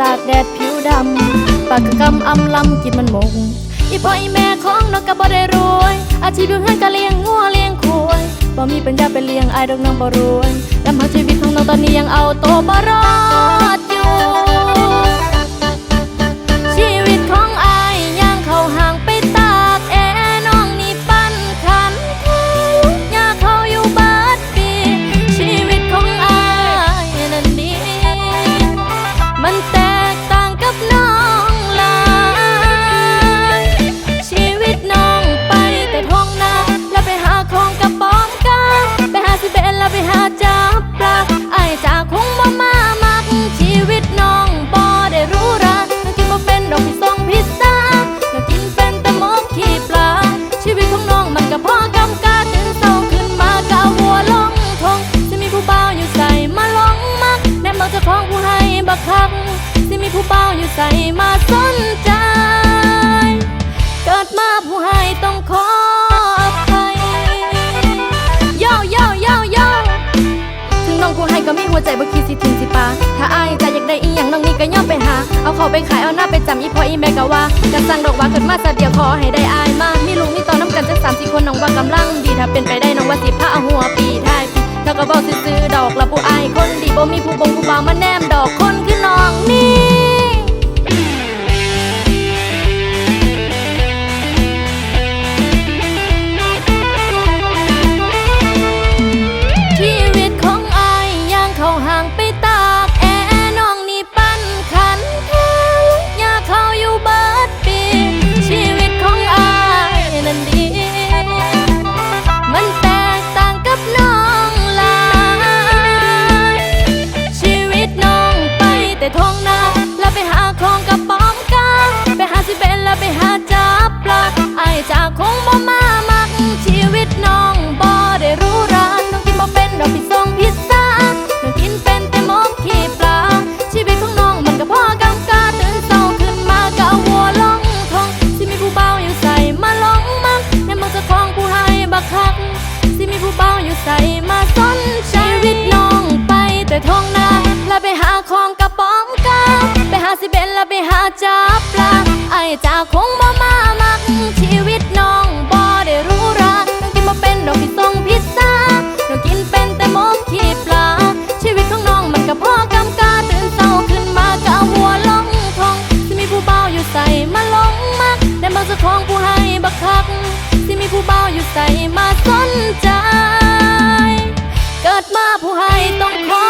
ตากแดดผิวดำปากกำอำลำกินมันมงอีพ่ออีแม่ของนกกระเบ่ได้รวย อาชีพเพื่อนก็เลี้ยงงัวเลี้ยงควยบ่มีปัญญาไปเลี้ยงไอาดอกน้องบ่รวยลำพังชีวิตของน้องตอนนี้ยังเอาโตบ่รอด ของน้องมันก็พอกำกาตื่นเศร้าขึ้นมาก็เอาหัวลงทงจะมีผู้เบ่าอยู่ใส่มาลองมักแนบมองเจ้าของผู้ให้บักคักสิมีผู้เบ่าอยู่ใส่มาสนใจ เกิดมาผู้ให้ต้องขออภัยโยโยโยโยถึงน้องผู้ให้ก็มีหัวใจบ่คิดสิทิ้งสิปาถ้าอายใจอยากได้อีหยังน้องนี่ก็ย่อมไปหา เอาเขาไปขายเอาหน้าไปจำอีพ่ออีแม่ก็ว่าจะสั่งดอกว่าเกิดมาสัตว์เดียวขอให้ได้อายมามีลุง ถ้าเป็นไปได้น้องว่าสิพาเอหัวปีท้ายปีแล้วก็บอกซื้อดอกละผู้อายคนดีบ่มีผู้บงผู้บ่าวมาแนมดอกคน ดมาผู้ให้ต้องขอ